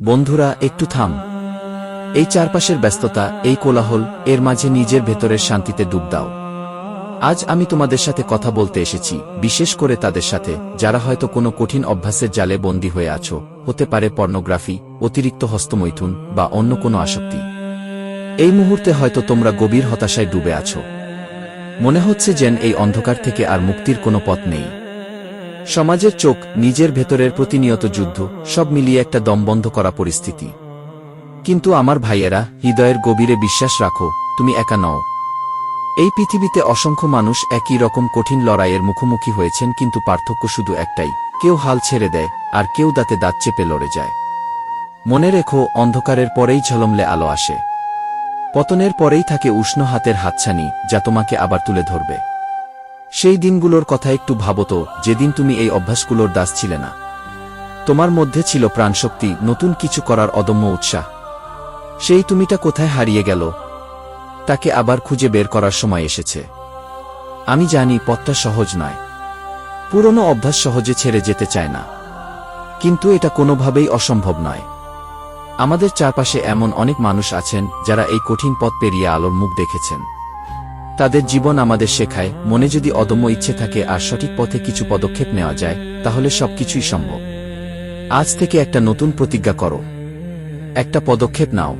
বন্ধুরা, একটু থাম। এই চারপাশের ব্যস্ততা, এই কোলাহল, এর মাঝে নিজের ভেতরের শান্তিতে ডুব দাও। আজ আমি তোমাদের সাথে কথা বলতে এসেছি, বিশেষ করে তাদের সাথে, যারা হয়তো কোনো কঠিন অভ্যাসের জালে বন্দী হয়ে আছো, হতে পারে পর্নোগ্রাফি, অতিরিক্ত হস্তমৈথুন, বা অন্য কোনো আসক্তি। এই মুহূর্তে হয়তো তোমরা গভীর হতাশায় ডুবে আছো। মনে হচ্ছে যেন এই অন্ধকার থেকে আর মুক্তির কোনো পথ নেই। সমাজের চোখ নিজের ভেতরের প্রতিনিয়ত যুদ্ধ, সব মিলিয়ে একটা দমবন্ধ করা পরিস্থিতি। কিন্তু আমার ভাইয়েরা, হৃদয়ের গভীরে বিশ্বাস রাখো, তুমি একা নও। এই পৃথিবীতে অসংখ্য মানুষ একই রকম কঠিন লড়াইয়ের মুখোমুখি হয়েছেন, কিন্তু পার্থক্য শুধু একটাই, কেউ হাল ছেড়ে দেয়, আর কেউ দাঁতে দাঁত চেপে লড়ে যায়। মনে রেখো, অন্ধকারের পরেই ঝলমলে আলো আসে। পতনের পরেই থাকে উষ্ণ হাতের হাতছানি, যা তোমাকে আবার তুলে ধরবে। সেই দিনগুলোর কথা একটু ভাবতো যেদিন তুমি এই অভ্যাসগুলোর দাস ছিলে না। তোমার মধ্যে ছিল প্রাণশক্তি, নতুন কিছু করার অদম্য উৎসাহ। সেই তুমিটা কোথায় হারিয়ে গেল? তাকে আবার খুঁজে বের করার সময় এসেছে। আমি জানি পথটা সহজ নয়। পুরনো অভ্যাস সহজে ছেড়ে যেতে চায় না। কিন্তু এটা কোনোভাবেই অসম্ভব নয়। আমাদের চারপাশে এমন অনেক মানুষ আছেন, যারা এই কঠিন পথ পেরিয়ে আলোর মুখ দেখেছেন। তাদের জীবন আমাদের শেখায়, মনে যদি অদম্য ইচ্ছে থাকে আর সঠিক পথে কিছু পদক্ষেপ নেওয়া যায়, তাহলে সবকিছুই সম্ভব। আজ থেকে একটা নতুন প্রতিজ্ঞা করো। একটা পদক্ষেপ নাও।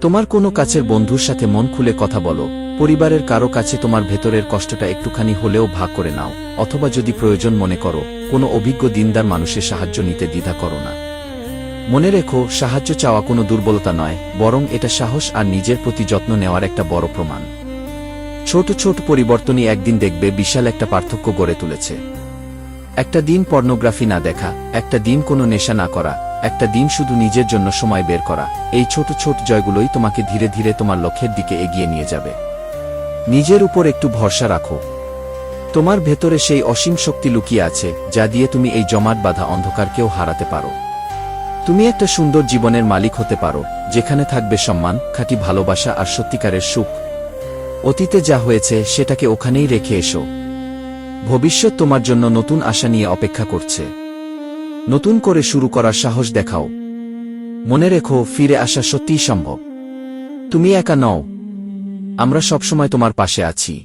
তোমার কোনো কাছের বন্ধুর সাথে মন খুলে কথা বলো, পরিবারের কারও কাছে তোমার ভেতরের কষ্টটা একটুখানি হলেও ভাগ করে নাও, অথবা যদি প্রয়োজন মনে করো, কোনো অভিজ্ঞ দিনদার মানুষের সাহায্য নিতে দ্বিধা করো না। মনে রেখো, সাহায্য চাওয়া কোনো দুর্বলতা নয়, বরং এটা সাহস আর নিজের প্রতি যত্ন নেওয়ার একটা বড় প্রমাণ। ছোট ছোট পরিবর্তনই একদিন দেখবে বিশাল একটা পার্থক্য গড়ে তুলেছে। একটা দিন পর্নোগ্রাফি না দেখা, একটা দিন কোনো নেশা না করা, একটা দিন শুধু নিজের জন্য সময় বের করা, এই ছোট ছোট জয়গুলোই তোমাকে ধীরে ধীরে তোমার লক্ষ্যের দিকে এগিয়ে নিয়ে যাবে। নিজের উপর একটু ভরসা রাখো। তোমার ভেতরে সেই অসীম শক্তি লুকিয়ে আছে, যা দিয়ে তুমি এই জমাট বাঁধা অন্ধকারকেও হারাতে পারো। তুমি একটা সুন্দর জীবনের মালিক হতে পারো, যেখানে থাকবে সম্মান, খাঁটি ভালোবাসা আর সত্যিকারের সুখ। অতীতে যা হয়েছে সেটাকে ওখানেই রেখে এসো। ভবিষ্যৎ তোমার জন্য নতুন আশা নিয়ে অপেক্ষা করছে। নতুন করে শুরু করার সাহস দেখাও। মনে রেখো, ফিরে আসা সত্যিই সম্ভব। তুমি একা নও। আমরা সবসময় তোমার পাশে আছি।